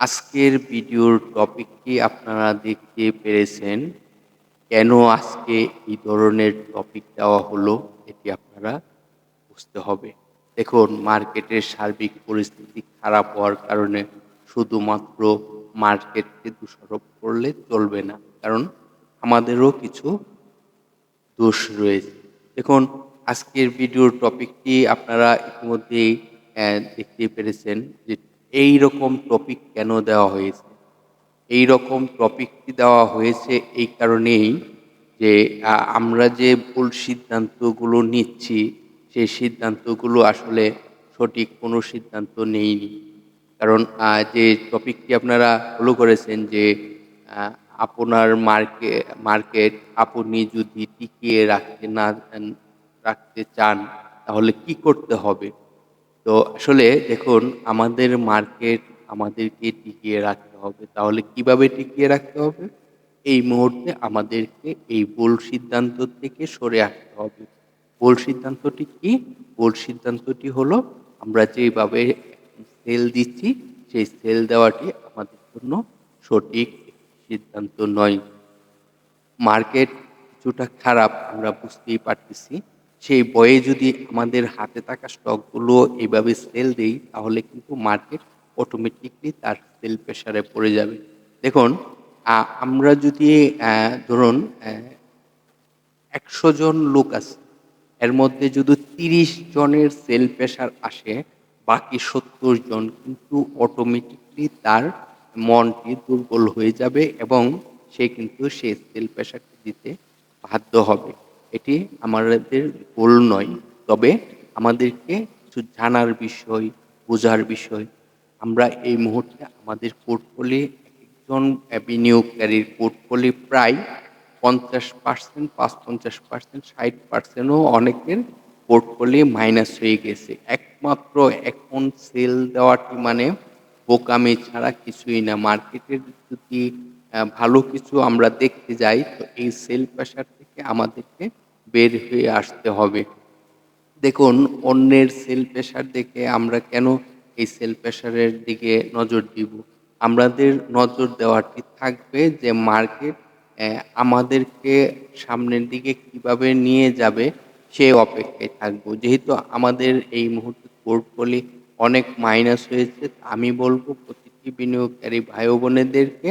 আজকের ভিডিওর টপিকটি আপনারা দেখতে পেরেছেন। কেন আজকে এই ধরনের টপিক দেওয়া হলো এটি আপনারা বুঝতে হবে। দেখুন, মার্কেটের সার্বিক পরিস্থিতি খারাপ হওয়ার কারণে শুধুমাত্র মার্কেটকে দোষারোপ করলে চলবে না, কারণ আমাদেরও কিছু দোষ রয়েছে। দেখুন, আজকের ভিডিওর টপিকটি আপনারা ইতিমধ্যেই দেখতে পেরেছেন যে এই রকম টপিক কেন দেওয়া হয়েছে? এই রকম টপিকটি দেওয়া হয়েছে এই কারণেই যে আমরা যে ভুল সিদ্ধান্তগুলো নিচ্ছি, সেই সিদ্ধান্তগুলো আসলে সঠিক কোনো সিদ্ধান্ত নেইনি। কারণ যে টপিকটি আপনারা ফলো করেছেন যে আপনার মার্কে, মার্কেট আপনি যদি টিকিয়ে রাখতে না, রাখতে চান, তাহলে কি করতে হবে? তো আসলে দেখুন, আমাদের মার্কেট আমাদেরকে টিকিয়ে রাখতে হবে। তাহলে কীভাবে টিকিয়ে রাখতে হবে? এই মুহূর্তে আমাদেরকে এই ভুল সিদ্ধান্ত থেকে সরে আসতে হবে। ভুল সিদ্ধান্তটি কি? ভুল সিদ্ধান্তটি হলো, আমরা যেভাবে সেল দিচ্ছি, সেই সেল দেওয়াটি আমাদের জন্য সঠিক সিদ্ধান্ত নয়। মার্কেট কিছুটা খারাপ, আমরা বুঝতেই পারতেছি। সেই বয়ে যদি আমাদের হাতে থাকা স্টকগুলো এইভাবে সেল দেই, তাহলে কিন্তু মার্কেট অটোমেটিকলি তার সেল প্রেশারে পড়ে যাবে। দেখুন আমরা যদি ধরুন একশো জন লোক আছে, এর মধ্যে যদি তিরিশ জনের সেল প্রেশার আসে, বাকি সত্তর জন কিন্তু অটোমেটিকলি তার মনটি দুর্বল হয়ে যাবে এবং সে কিন্তু সে সেল প্রেশারটি দিতে বাধ্য হবে। এটি আমাদের ভুল নয়, তবে আমাদেরকে কিছু জানার বিষয়, বোঝার বিষয়। আমরা এই মুহূর্তে আমাদের পোর্টফোলি একজন বিনিয়োগকারীর পোর্টফোলি প্রায় পঞ্চাশ পার্সেন্ট পাঁচ পঞ্চাশ পার্সেন্ট ষাট পার্সেন্টও অনেকের পোর্টফোলি মাইনাস হয়ে গেছে। একমাত্র এখন সেল দেওয়াটি মানে বোকামি ছাড়া কিছুই না। মার্কেটের যদি ভালো কিছু আমরা দেখতে যাই, তো এই সেল প্রেশার থেকে আমাদেরকে বের হয়ে আসতে হবে। দেখুন, অন্যের সেল প্রেশার দেখে আমরা কেন এই সেল প্রেশারের দিকে নজর দিব? আমাদের নজর দেওয়াটি থাকবে যে মার্কেট আমাদেরকে সামনের দিকে কীভাবে নিয়ে যাবে সে অপেক্ষায় থাকব। যেহেতু আমাদের এই মুহূর্তে পোর্টফোলি অনেক মাইনাস হয়েছে আমি বলব প্রতিটি বিনিয়োগকারী ভাই বোনেদেরকে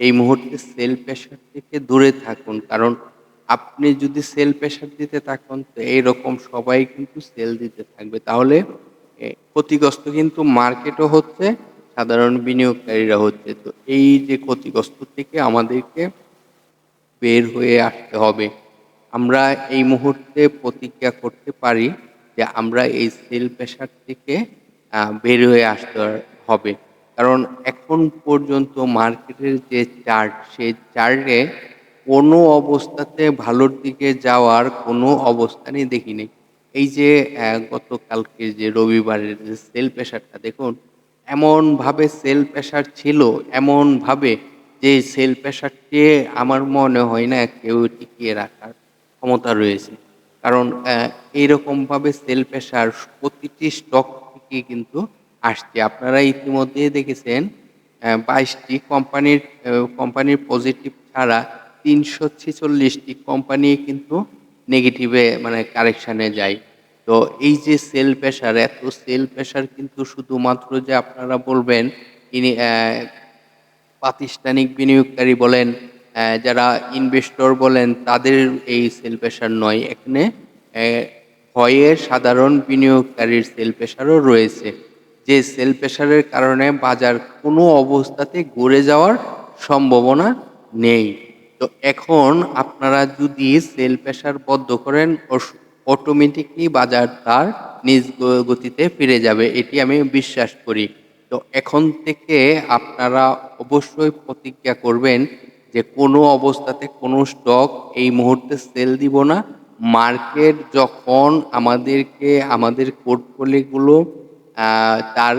এই মুহূর্তে সেল প্রেশার থেকে দূরে থাকুন। কারণ আপনি যদি সেল প্রেশার দিতে থাকুন, তো এইরকম সবাই কিন্তু সেল দিতে থাকবে। তাহলে ক্ষতিগ্রস্ত কিন্তু মার্কেটও হচ্ছে, সাধারণ বিনিয়োগকারীরা হচ্ছে। তো এই যে ক্ষতিগ্রস্ত থেকে আমাদেরকে বের হয়ে আসতে হবে। আমরা এই মুহূর্তে প্রতিজ্ঞা করতে পারি যে আমরা এই সেল প্রেশার থেকে বের হয়ে আসতে হবে। কারণ এখন পর্যন্ত মার্কেটের যে চার্ট সেই চার্টে কোনো অবস্থাতে ভালোর দিকে যাওয়ার কোনো অবস্থানই দেখিনি। এই যে গতকালকে যে রবিবারের যে সেল প্রেশারটা দেখুন এমনভাবে সেল প্রেশার ছিল এমনভাবে যে সেল প্রেশারটি আমার মনে হয় না কেউ টিকিয়ে রাখার ক্ষমতা রয়েছে। কারণ আহ, এইরকমভাবে সেল প্রেশার প্রতিটি স্টক থেকে কিন্তু আসছে। আপনারা ইতিমধ্যে দেখেছেন বাইশটি কোম্পানির কোম্পানির পজিটিভ ছাড়া তিনশো ছেচল্লিশটি কোম্পানি কিন্তু নেগেটিভে মানে কারেকশানে যায়। তো এই যে সেল প্রেশার এত সেল প্রেশার কিন্তু শুধুমাত্র যে আপনারা বলবেন, ইনি প্রাতিষ্ঠানিক বিনিয়োগকারী বলেন যারা ইনভেস্টর বলেন, তাদের এই সেল প্রেশার নয়। এখানে ভয়ে সাধারণ বিনিয়োগকারীর সেল প্রেশারও রয়েছে। যে সেল প্রেশারের কারণে বাজার কোনো অবস্থাতে গড়ে যাওয়ার সম্ভাবনা নেই। তো এখন আপনারা যদি সেল প্রেশার বদ্ধ করেন অটোমেটিকলি বাজার তার নিজ গতিতে ফিরে যাবে, এটি আমি বিশ্বাস করি। তো এখন থেকে আপনারা অবশ্যই প্রতিজ্ঞা করবেন যে কোনো অবস্থাতে কোনো স্টক এই মুহূর্তে সেল দিব না। মার্কেট যখন আমাদেরকে, আমাদের পোর্টফোলিওগুলো তার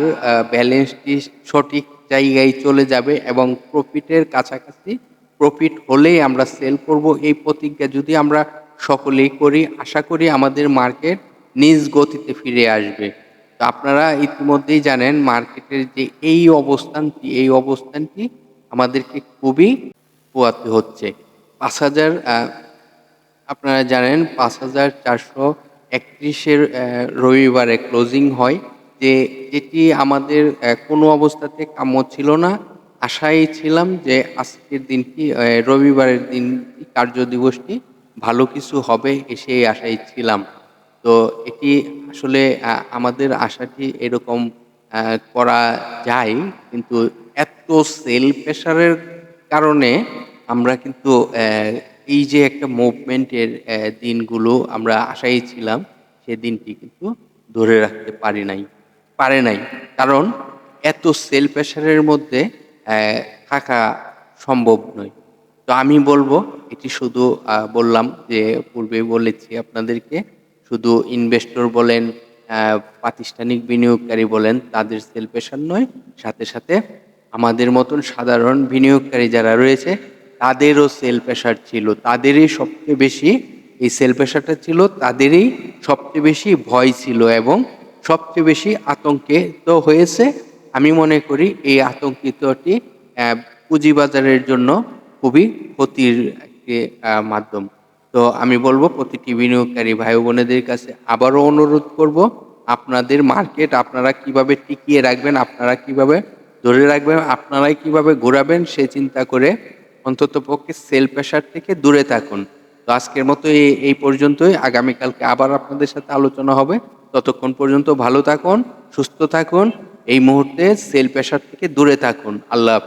ব্যালেন্সটি সঠিক জায়গায় চলে যাবে এবং প্রফিটের কাছাকাছি প্রফিট হলেই আমরা সেল করব এই প্রতিজ্ঞা যদি আমরা সকলেই করি, আশা করি আমাদের মার্কেট নিজ গতিতে ফিরে আসবে। তো আপনারা ইতিমধ্যেই জানেন মার্কেটের যে এই অবস্থানটি এই অবস্থানটি আমাদেরকে খুবই পোয়াতে হচ্ছে। পাঁচ হাজার আপনারা জানেন পাঁচ হাজার চারশো একত্রিশের রবিবারে ক্লোজিং হয়। যে, যেটি আমাদের কোনো অবস্থাতে কাম্য ছিল না। আশায় ছিলাম যে আজকের দিনটি রবিবারের দিন কার্য দিবসটি ভালো কিছু হবে সেই আশায় ছিলাম। তো এটি আসলে আমাদের আশাটি এরকম করা যায়, কিন্তু এত সেল প্রেশারের কারণে আমরা কিন্তু এই যে একটা মুভমেন্টের দিনগুলো আমরা আশাই ছিলাম, সে দিনটি কিন্তু ধরে রাখতে পারি নাই, পারে নাই। কারণ এত সেল প্রেশারের মধ্যে থাকা সম্ভব নয়। তো আমি বলব, এটি শুধু বললাম যে, পূর্বে বলেছি আপনাদেরকে, শুধু ইনভেস্টর বলেন প্রাতিষ্ঠানিক বিনিয়োগকারী বলেন, তাদের সেল প্রেশার নয়, সাথে সাথে আমাদের মতন সাধারণ বিনিয়োগকারী যারা রয়েছে, তাদেরও সেল প্রেশার ছিল, তাদেরই সবচেয়ে বেশি, এই সেল প্রেশারটা ছিল, তাদেরই সবচেয়ে বেশি ভয় ছিল এবং সবচেয়ে বেশি আতঙ্কিত হয়েছে। আমি মনে করি এই আতঙ্কিতটি পুঁজিবাজারের জন্য খুবই ক্ষতির একটি মাধ্যম। তো আমি বলব প্রতিটি বিনিয়োগকারী ভাই বোনেদের কাছে আবারও অনুরোধ করব, আপনাদের মার্কেট আপনারা কীভাবে টিকিয়ে রাখবেন, আপনারা কীভাবে ধরে রাখবেন, আপনারাই কীভাবে ঘোরাবেন, সে চিন্তা করে অন্তত পক্ষে সেল প্রেশার থেকে দূরে থাকুন। তো আজকের মতো এই পর্যন্তই। আগামীকালকে আবার আপনাদের সাথে আলোচনা হবে। ততক্ষণ পর্যন্ত ভালো থাকুন, সুস্থ থাকুন। এই মুহূর্তে সেল প্রেশার থেকে দূরে থাকুন আল্লাহ।